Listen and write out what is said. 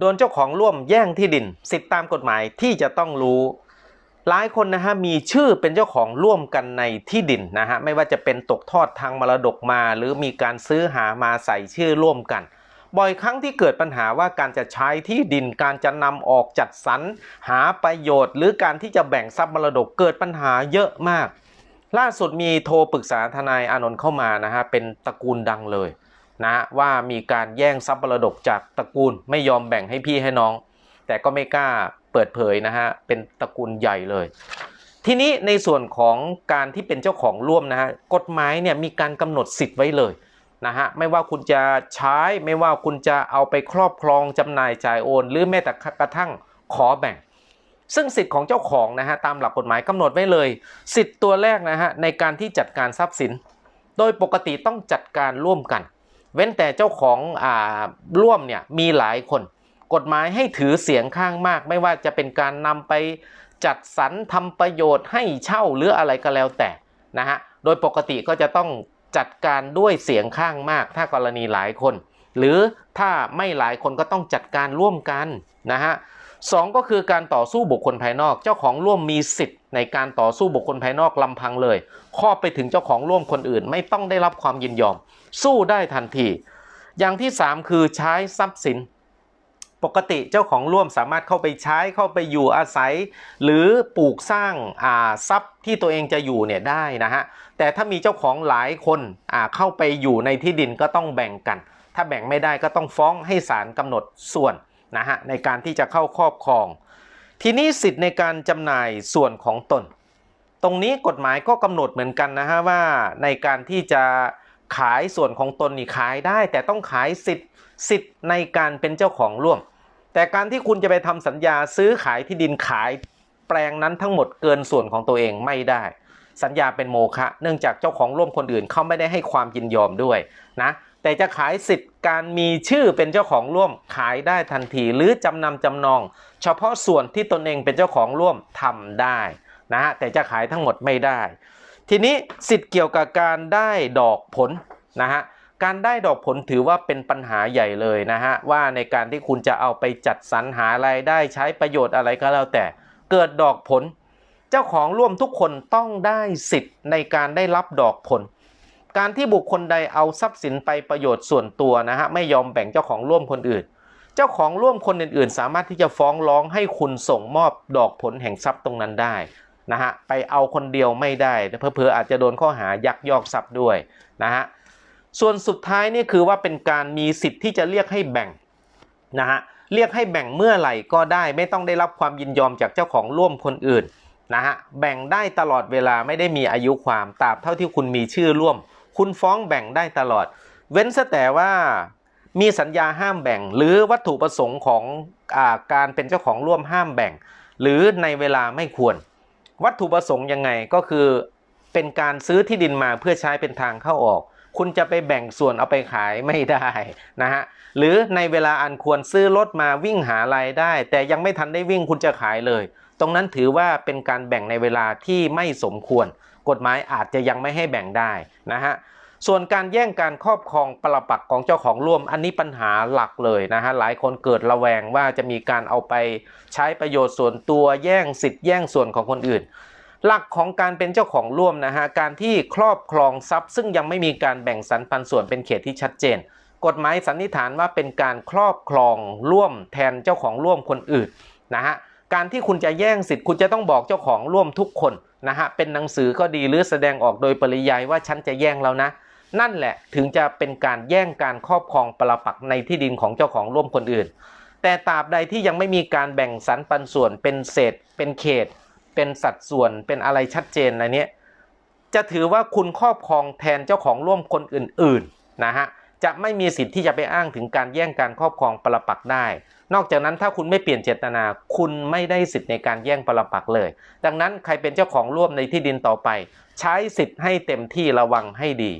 โดนเจ้าของร่วมแย่งที่ดิน สิทธิตามกฎหมายที่จะต้องรู้หลายคนนะฮะมีชื่อเป็นเจ้าของร่วมกันในที่ดินนะฮะไม่ว่าจะเป็นตกทอดทางมรดกมา หรือมีการซื้อหามาใส่ชื่อร่วมกัน บ่อยครั้งที่เกิดปัญหาว่าการจะใช้ที่ดินการจะนำออกจัดสรรหาประโยชน์ หรือการที่จะแบ่งทรัพย์มรดกเกิดปัญหาเยอะมาก ล่าสุดมีโทรปรึกษาทนายอานนท์เข้ามานะฮะเป็นตระกูลดังเลย นะว่ามีการแย่งทรัพย์มรดกจากตระกูลไม่ยอมแบ่งให้พี่ให้น้อง แต่ก็ไม่กล้าเปิดเผยนะฮะเป็นตระกูลใหญ่เลย ทีนี้ในส่วนของการที่เป็นเจ้าของร่วมนะฮะกฎหมายเนี่ยมีการกำหนดสิทธิ์ไว้เลยนะฮะไม่ว่าคุณจะใช้ไม่ว่าคุณจะเอาไปครอบครองจำหน่ายจ่ายโอน หรือแม้แต่กระทั่งขอแบ่ง ซึ่งสิทธิ์ของเจ้าของนะฮะตามหลักกฎหมายกำหนดไว้เลย สิทธิ์ตัวแรกนะฮะในการที่จัดการทรัพย์สิน โดยปกติต้องจัดการร่วมกัน เว้นแต่เจ้าของอ่าร่วมเนี่ยมีหลายคน กฎหมายให้ถือเสียงข้างมาก ไม่ว่าจะเป็นการนำไปจัดสรรทำประโยชน์ให้เช่าหรืออะไรก็แล้วแต่นะฮะโดยปกติก็จะต้องจัดการด้วยเสียงข้างมาก ถ้ากรณีหลายคน หรือถ้าไม่หลายคนก็ต้องจัดการร่วมกันนะฮะ สองก็คือการต่อสู้บุคคลภายนอก เจ้าของร่วมมีสิทธิ์ในการต่อสู้บุคคลภายนอกลำพังเลยครอบไปถึงเจ้าของร่วมคนอื่น ไม่ต้องได้รับความยินยอม สู้ได้ทันที อย่างที่ 3 คือใช้ทรัพย์สิน ปกติเจ้าของร่วมสามารถเข้าไปใช้เข้าไปอยู่อาศัย หรือปลูกสร้างทรัพย์ที่ตัวเองจะอยู่เนี่ยได้นะฮะแต่ถ้ามีเจ้าของหลายคนเข้าไปอยู่ในที่ดินก็ต้องแบ่งกัน ถ้าแบ่งไม่ได้ก็ต้องฟ้องให้ศาลกำหนดส่วน นะฮะในการที่จะเข้าครอบครอง ทีนี้สิทธิ์ในการจำหน่ายส่วนของตน ตรงนี้กฎหมายก็กำหนดเหมือนกันนะฮะว่าในการที่จะขายส่วนของตนนี่ขายได้ แต่ต้องขายสิทธิ์สิทธิ์ในการเป็นเจ้าของร่วม แต่การที่คุณจะไปทำสัญญาซื้อขายที่ดินขายแปลงนั้นทั้งหมดเกินส่วนของตัวเองไม่ได้ สัญญาเป็นโมฆะเนื่องจากเจ้าของร่วมคนอื่นเขาไม่ได้ให้ความยินยอมด้วยนะ แต่จะขายสิทธิ์การมีชื่อเป็นเจ้าของร่วมขายได้ทันที หรือจำนำจำนอง เฉพาะส่วนที่ตนเองเป็นเจ้าของร่วมทำได้นะฮะแต่จะขายทั้งหมดไม่ได้ ทีนี้สิทธิ์เกี่ยวกับการได้ดอกผลนะฮะการได้ดอกผลถือว่าเป็นปัญหาใหญ่เลยนะฮะว่าในการที่คุณจะเอาไปจัดสรรหารายได้ใช้ประโยชน์อะไรก็แล้วแต่เกิดดอกผล เจ้าของร่วมทุกคนต้องได้สิทธิ์ในการได้รับดอกผล การที่บุคคลใดเอาทรัพย์สินไปประโยชน์ส่วนตัวนะฮะไม่ยอมแบ่งเจ้าของร่วมคนอื่น เจ้าของร่วมคนอื่น ๆ สามารถที่จะฟ้องร้องให้คุณส่งมอบดอกผลแห่งทรัพย์ตรงนั้นได้นะฮะไปเอาคนเดียวไม่ได้เพอๆอาจจะโดนข้อหายักยอกทรัพย์ด้วยนะฮะส่วนสุดท้ายนี่คือว่าเป็นการมีสิทธิ์ที่จะเรียกให้แบ่งนะฮะเรียกให้แบ่งเมื่อไหร่ก็ได้ ไม่ต้องได้รับความยินยอมจากเจ้าของร่วมคนอื่นนะฮะแบ่งได้ตลอดเวลาไม่ได้มีอายุความตราบเท่าที่คุณมีชื่อร่วม คุณฟ้องแบ่งได้ตลอด เว้นซะแต่ว่ามีสัญญาห้ามแบ่ง หรือวัตถุประสงค์ของอาการเป็นเจ้าของร่วมห้ามแบ่ง หรือในเวลาไม่ควร วัตถุประสงค์ยังไงก็คือเป็นการซื้อที่ดินมาเพื่อใช้เป็นทางเข้าออก คุณจะไปแบ่งส่วนเอาไปขายไม่ได้นะฮะหรือในเวลาอันควรซื้อรถมาวิ่งหารายได้ แต่ยังไม่ทันได้วิ่งคุณจะขายเลย ตรงนั้นถือว่าเป็นการแบ่งในเวลาที่ไม่สมควร กฎหมายอาจจะยังไม่ให้แบ่งได้นะฮะส่วนการแย่งการครอบครองปรปักของเจ้าของร่วมอันนี้ปัญหาหลักเลยนะฮะหลายคนเกิดระแวงว่าจะมีการเอาไปใช้ประโยชน์ส่วนตัวแย่งสิทธิ์แย่งส่วนของคนอื่น หลักของการเป็นเจ้าของร่วมนะฮะการที่ครอบครองทรัพย์ ซึ่งยังไม่มีการแบ่งสรรปันส่วนเป็นเขตที่ชัดเจน กฎหมายสันนิษฐานว่าเป็นการครอบครองร่วมแทนเจ้าของร่วมคนอื่นนะฮะ การที่คุณจะแย่งสิทธิ์คุณจะต้องบอกเจ้าของร่วมทุกคนนะฮะเป็นหนังสือก็ดีหรือแสดงออกโดยปริยายว่าฉันจะแย่งแล้วนะ นั่นแหละถึงจะเป็นการแย่งการครอบครองปรปักในที่ดินของเจ้าของร่วมคนอื่น แต่ตราบใดที่ยังไม่มีการแบ่งสรรปันส่วนเป็นเศษ เป็นเขต เป็นสัดส่วนเป็นอะไรชัดเจนอะไรเนี้ยจะถือว่าคุณครอบครองแทนเจ้าของร่วมคนอื่นๆนะฮะ จะไม่มีสิทธิ์ที่จะไปอ้างถึงการแย่งการครอบครองปรปักษ์ได้ นอกจากนั้นถ้าคุณไม่เปลี่ยนเจตนา คุณไม่ได้สิทธิ์ในการแย่งปรปักษ์เลย ดังนั้นใครเป็นเจ้าของร่วมในที่ดินต่อไป ใช้สิทธิ์ให้เต็มที่ระวังให้ดี